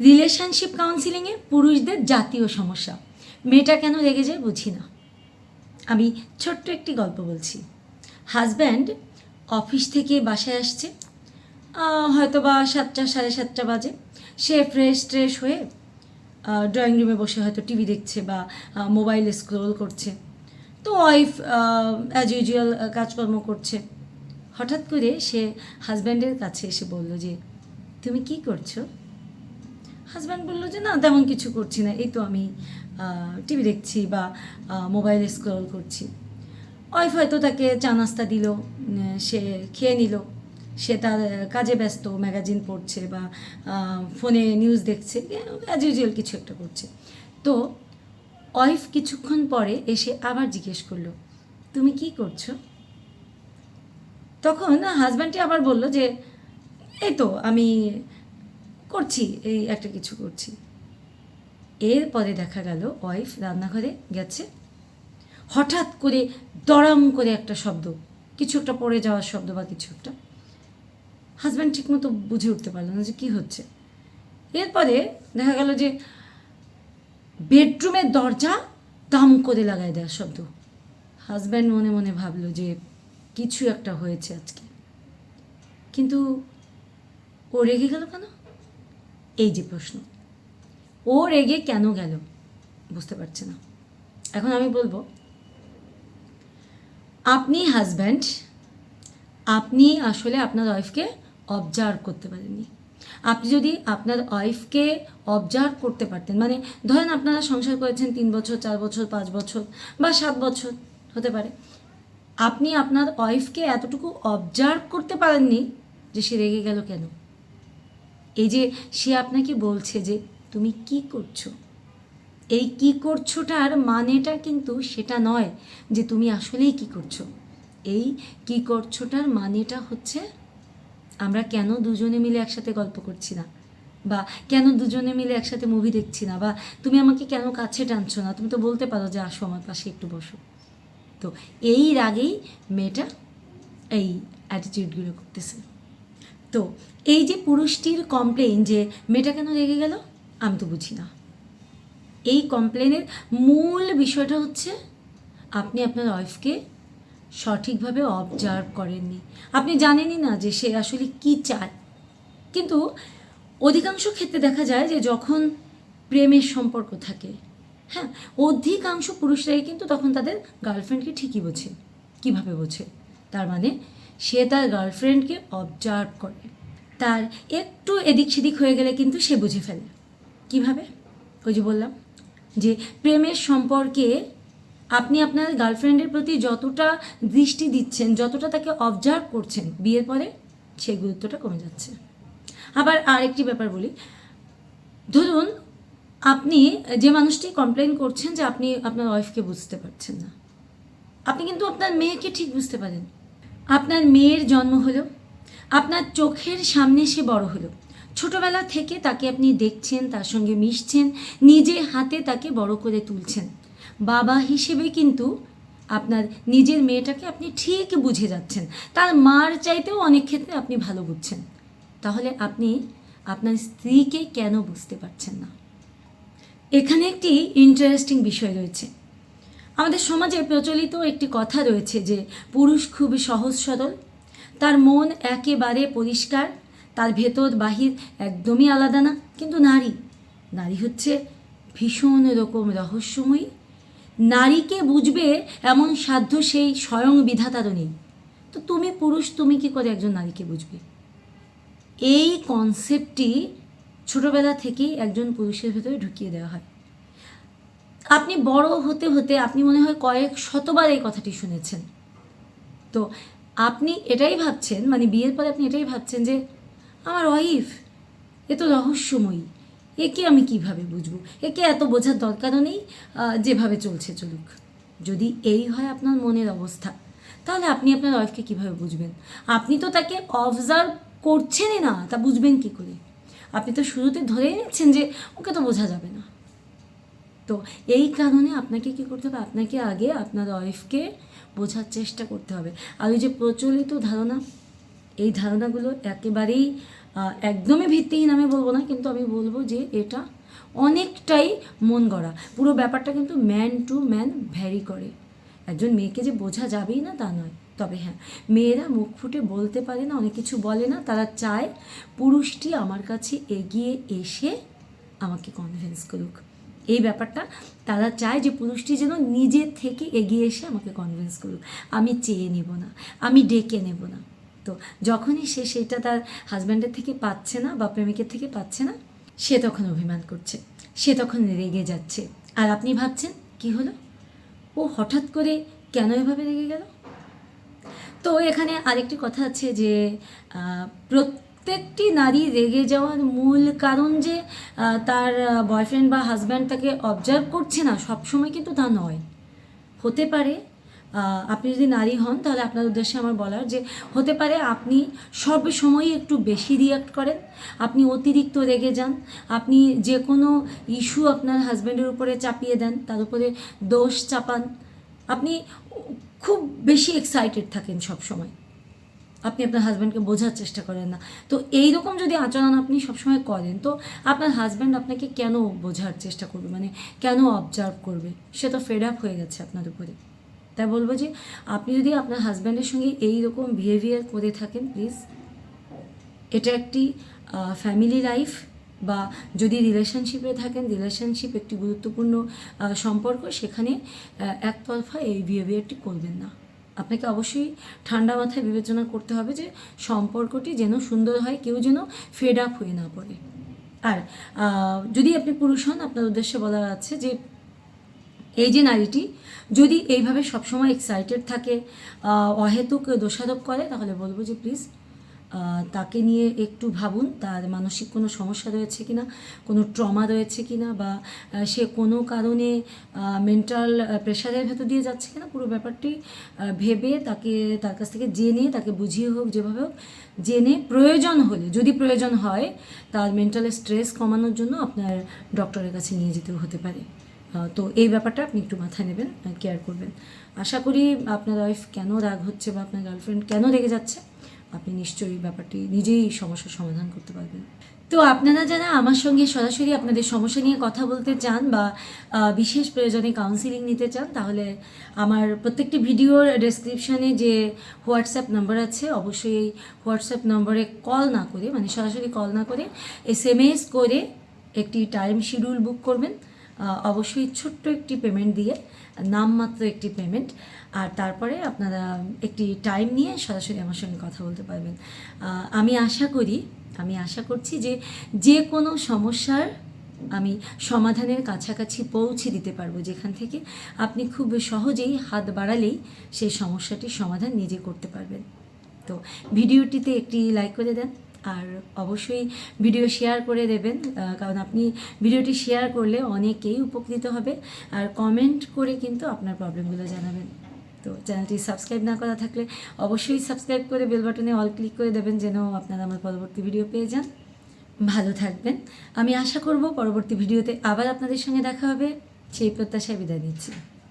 Relationship কাউন্সিলিংয়ে পুরুষদের জাতীয় সমস্যা। মেয়েটা কেন রেগে যায় বুঝি না। আমি ছোট্ট একটি গল্প বলছি। হাজব্যান্ড অফিস থেকে বাসায় আসছে। হয়তো বা সাতটা, সাড়ে সাতটা বাজে। সে ফ্রেশ ট্রেশ হয়ে ড্রয়িং রুমে বসে হয়তো টিভি দেখছে বা মোবাইল স্ক্রোল করছে। তো ওয়াইফ অ্যাজ ইউজুয়াল কাজকর্ম করছে। হঠাৎ করে সে হাজব্যান্ডের কাছে এসে বলল যে, তুমি কি করছ? হাজব্যান্ড বলল যে, না, তেমন কিছু করছি না। এই তো আমি টিভি দেখছি বা মোবাইলে স্ক্রল করছি। ওয়াইফ হয়তো তাকে চা নাস্তা দিল সে খেয়ে নিল। সে তার কাজে ব্যস্ত, ম্যাগাজিন পড়ছে বা ফোনে নিউজ দেখছে অ্যাজ ইউজুয়াল কিছু একটা করছে। তো ওয়াইফ কিছুক্ষণ পরে এসে আবার জিজ্ঞেস করল, তুমি কি করছ? তখন হাজব্যান্ডটি আবার বলল যে, এই তো আমি করছি, এই একটা কিছু করছি। এরপরে দেখা গেল ওয়াইফ রান্নাঘরে গেছে। হঠাৎ করে দড়াম করে একটা শব্দ, কিছু একটা পড়ে যাওয়ার শব্দ বা কিছু একটা। হাজব্যান্ড ঠিকমতো বুঝে উঠতে পারল না যে কী হচ্ছে। এরপরে দেখা গেল যে বেডরুমের দরজা দাম করে লাগাই দেওয়ার শব্দ। হাজব্যান্ড মনে মনে ভাবলো যে কিছু একটা হয়েছে আজকে। কিন্তু ও রেগে গেল কেন? এই যে প্রশ্ন। ও রেগে কেন গেল? বুঝতে পারছে না। এখন আমি বলব, আপনি হাজব্যান্ড আপনি আসলে আপনার ওয়াইফকে অবজার্ভ করতে পারেননি। আপনি যদি আপনার ওয়াইফকে অবজার্ভ করতে পারতেন মানে ধরেন আপনারা সংসার করেছেন তিন বছর, চার বছর, পাঁচ বছর বা সাত বছর, হতে পারে। আপনি আপনার ওয়াইফকে এতটুকু অবজার্ভ করতে পারেননি যে সে রেগে গেল কেন? এই যে সে আপনাকে বলছে যে তুমি কি করছ? এই কি করছোটার মানেটা কিন্তু সেটা নয় যে তুমি আসলেই কি করছ। এই কি করছোটার মানেটা হচ্ছে আমরা কেন দুজনে মিলে একসাথে গল্প করছি না? বা কেন দুজনে মিলে একসাথে মুভি দেখছি না? বা তুমি আমাকে কেন কাছে টানছো না? তুমি তো বলতে পারো যে আসো আমার পাশে একটু বসো। তো এই রাগেই মেয়েটা এই অ্যাটিটিউডগুলো করতেছে। তো এই যে পুরুষটির কমপ্লেন যে মেয়েটা কেন রেগে গেল, আমি তো বুঝি না। এই কমপ্লেনের মূল বিষয়টা হচ্ছে, আপনি আপনার ওয়াইফকে সঠিকভাবে অবজার্ভ করেননি। আপনি জানেনই না যে সে আসলে কি চায়। কিন্তু অধিকাংশ ক্ষেত্রে দেখা যায় যে যখন প্রেমের সম্পর্ক থাকে হ্যাঁ অধিকাংশ পুরুষরাই কিন্তু তখন তাদের গার্লফ্রেন্ডকে ঠিকই বোঝে, কীভাবে বোঝে। তার মানে সে তার গার্লফ্রেন্ডকে অবজার্ভ করে। তার একটু এদিক সেদিক হয়ে গেলে কিন্তু সে বুঝে ফেলে। কীভাবে? ওই যে বললাম যে প্রেমের সম্পর্কে আপনি আপনার গার্লফ্রেন্ডের প্রতি যতটা দৃষ্টি দিচ্ছেন, যতটা তাকে অবজার্ভ করছেন, বিয়ের পরে সেই গুরুত্বটা কমে যাচ্ছে। আবার আরেকটি ব্যাপার বলি। ধরুন আপনি যে মানুষটি কমপ্লেন করছেন যে আপনি আপনার ওয়াইফকে বুঝতে পারছেন না। আপনি কিন্তু আপনার মেয়েকে ঠিক বুঝতে পারেন। আপনার মেয়ের জন্ম হলো, আপনার চোখের সামনে সে বড় হলো। ছোটবেলা থেকে তাকে আপনি দেখছেন, তার সঙ্গে মিশছেন, নিজে হাতে তাকে বড় করে তুলছেন। বাবা হিসেবে কিন্তু আপনার নিজের মেয়েটাকে আপনি ঠিক বুঝে যাচ্ছেন। তার মার চাইতেও অনেক ক্ষেত্রে আপনি ভালো বুঝছেন। তাহলে আপনি আপনার স্ত্রীকে কেন বুঝতে পারছেন না? এখানে একটি ইন্টারেস্টিং বিষয় রয়েছে। আমাদের সমাজে প্রচলিত একটি কথা রয়েছে যে, পুরুষ খুব সহজ সরল। তার মন একেবারে পরিষ্কার, তার ভেতর বাহির একদমই আলাদা না। কিন্তু নারী নারী হচ্ছে ভীষণ রকম রহস্যময়ী। নারীকে বুঝবে এমন সাধ্য সেই স্বয়ং বিধাতারও নেই। তো তুমি পুরুষ, তুমি কি করে একজন নারীকে বুঝবে? এই কনসেপ্টটি ছোটবেলা থেকেই একজন পুরুষের ভেতরে ঢুকিয়ে দেওয়া হয়। আপনি বড় হতে হতে আপনি মনে হয় কয়েক শতবার এই কথাটি শুনেছেন। তো আপনি এটাই ভাবছেন মানে বিয়ের পরে আপনি এটাই ভাবছেন যে, আমার ওয়াইফ, এ তো রহস্যময়ী, একে আমি কীভাবে বুঝব? একে এত বোঝার দরকারও নেই যেভাবে চলছে চলুক। যদি এই হয় আপনার মনের অবস্থা, তাহলে আপনি আপনার ওয়াইফকে কীভাবে বুঝবেন? আপনি তো তাকে অবজার্ভ করছেনই না, তা বুঝবেন কি করে? আপনি তো শুরুতে ধরেই নিচ্ছেন যে, ওকে তো বোঝা যাবে না। তো এই কারণে আপনাকে কী করতে হবে? আপনাকে আগে আপনার ওয়াইফকে বোঝার চেষ্টা করতে হবে। আর ওই যে প্রচলিত ধারণা, এই ধারণাগুলো একেবারেই একদমই ভিত্তিহীন আমি বলব না, কিন্তু আমি বলব যে এটা অনেকটাই মন গড়া। পুরো ব্যাপারটা কিন্তু ম্যান টু ম্যান ভ্যারি করে। একজন মেয়েকে যে বোঝা যাবেই না তা নয়, তবে হ্যাঁ মেয়েরা মুখ ফুটে বলতে পারে না, অনেক কিছু বলে না, তারা চায় পুরুষটি আমার কাছে এগিয়ে এসে আমাকে কনভিন্স করুক। এই ব্যাপারটা তারা চায় যে পুরুষটি যেন নিজে থেকে এগিয়ে এসে আমাকে কনভিন্স করুক। আমি চেয়ে নেব না আমি ডেকে নেব না। তো যখনই সে সেটা তার হাজব্যান্ডের থেকে পাচ্ছে না বা প্রেমিকের থেকে পাচ্ছে না সে তখন অভিমান করছে সে তখন রেগে যাচ্ছে। আর আপনি ভাবছেন কি হলো? ও হঠাৎ করে কেন এভাবে রেগে গেল? তো এখানে আরেকটি কথা আছে যে আহ, প্রত্যেকটি নারী রেগে যাওয়ার মূল কারণ যে তার বয়ফ্রেন্ড বা হাজব্যান্ড তাকে অবজার্ভ করছে না, সবসময় কিন্তু তা নয়। হতে পারে আপনি যদি নারী হন, তাহলে আপনার উদ্দেশ্যে আমার বলার যে, হতে পারে আপনি সব সময়ই একটু বেশি রিয়াক্ট করেন, আপনি অতিরিক্ত রেগে যান, আপনি যে কোনো ইস্যু আপনার হাজব্যান্ডের উপরে চাপিয়ে দেন, তার উপরে দোষ চাপান, আপনি খুব বেশি এক্সাইটেড থাকেন সব সময় আপনি আপনার হাজব্যান্ডকে বোঝার চেষ্টা করেন না। তো এই রকম যদি আচরণ আপনি সবসময় করেন, তো আপনার হাজব্যান্ড আপনাকে কেন বোঝার চেষ্টা করবে? মানে কেন অবজার্ভ করবে? সে তো ফেড আপ হয়ে গেছে আপনার উপরে। তাই বলব যে, আপনি যদি আপনার হাজব্যান্ডের সঙ্গে এই রকম বিহেভিয়ার করে থাকেন প্লিজ এটা একটি ফ্যামিলি লাইফ বা যদি রিলেশনশিপে থাকেন রিলেশনশিপ একটি গুরুত্বপূর্ণ সম্পর্ক, সেখানে একতরফা এই বিহেভিয়ারটি করবেন না। আপনাকে অবশ্যই ঠান্ডা মাথায় বিবেচনা করতে হবে যে সম্পর্কটি যেন সুন্দর হয়, কেউ যেন ফেড আপ হয়ে না পড়ে। আর যদি আপনি পুরুষ হন, আপনার উদ্দেশ্যে বলা আছে যে এই যে নারীটি যদি এইভাবে সবসময় এক্সাইটেড থাকে অহেতুক, দোষারোপ করে, তাহলে বলব যে প্লিজ তাকে নিয়ে একটু ভাবুন, তার মানসিক কোনো সমস্যা রয়েছে কিনা, কোনো ট্রমা রয়েছে কিনা, বা সে কোনো কারণে মেন্টাল প্রেশারের ভেতর দিয়ে যাচ্ছে কিনা, পুরো ব্যাপারটি ভেবে তাকে, তার কাছ থেকে জেনে, তাকে বুঝিয়ে হোক, যেভাবে হোক, জেনে প্রয়োজন হলে, যদি প্রয়োজন হয়, তার মেন্টাল স্ট্রেস কমানোর জন্য আপনার ডক্টরের কাছে নিয়ে যেতেও হতে পারে। তো এই ব্যাপারটা আপনি একটু মাথায় নেবেন কেয়ার করবেন। আশা করি আপনার ওয়াইফ কেন রাগ হচ্ছে বা আপনার গার্লফ্রেন্ড কেন রেগে যাচ্ছে? আপনি নিশ্চয়ই ব্যাপারটি নিজেই সমস্যার সমাধান করতে পারবেন। তো আপনারা যারা আমার সঙ্গে সরাসরি আপনাদের সমস্যা নিয়ে কথা বলতে চান বা বিশেষ প্রয়োজনে কাউন্সিলিং নিতে চান, তাহলে আমার প্রত্যেকটি ভিডিওর ডেসক্রিপশানে যে হোয়াটসঅ্যাপ নাম্বার আছে, অবশ্যই এই হোয়াটসঅ্যাপ নম্বরে কল না করে মানে সরাসরি কল না করে এস এম এস করে একটি টাইম শিডিউল বুক করবেন। অবশ্যই ছোট্ট একটি পেমেন্ট দিয়ে, নামমাত্র একটি পেমেন্ট আর তারপরে আপনারা একটি টাইম নিয়ে সরাসরি আমার সঙ্গে কথা বলতে পারবেন। আমি আশা করি, আমি আশা করছি যে যে কোনো সমস্যার আমি সমাধানের কাছাকাছি পৌঁছে দিতে পারব যেখান থেকে আপনি খুব সহজেই হাত বাড়ালেই সেই সমস্যাটির সমাধান নিজে করতে পারবেন। তো ভিডিওটিতে একটি লাইক করে দেন। আর অবশ্যই ভিডিও শেয়ার করে দেবেন কারণ আপনি ভিডিওটি শেয়ার করলে অনেকেই উপকৃত হবে। আর কমেন্ট করে কিন্তু আপনার প্রবলেমগুলো জানাবেন। তো চ্যানেলটি সাবস্ক্রাইব না করা থাকলে অবশ্যই সাবস্ক্রাইব করে বেল বাটনে অল ক্লিক করে দেবেন যেন আপনারা আমার পরবর্তী ভিডিও পেয়ে যান। ভালো থাকবেন। আমি আশা করব পরবর্তী ভিডিওতে আবার আপনাদের সঙ্গে দেখা হবে। সেই প্রত্যাশায় বিদায় নিচ্ছি।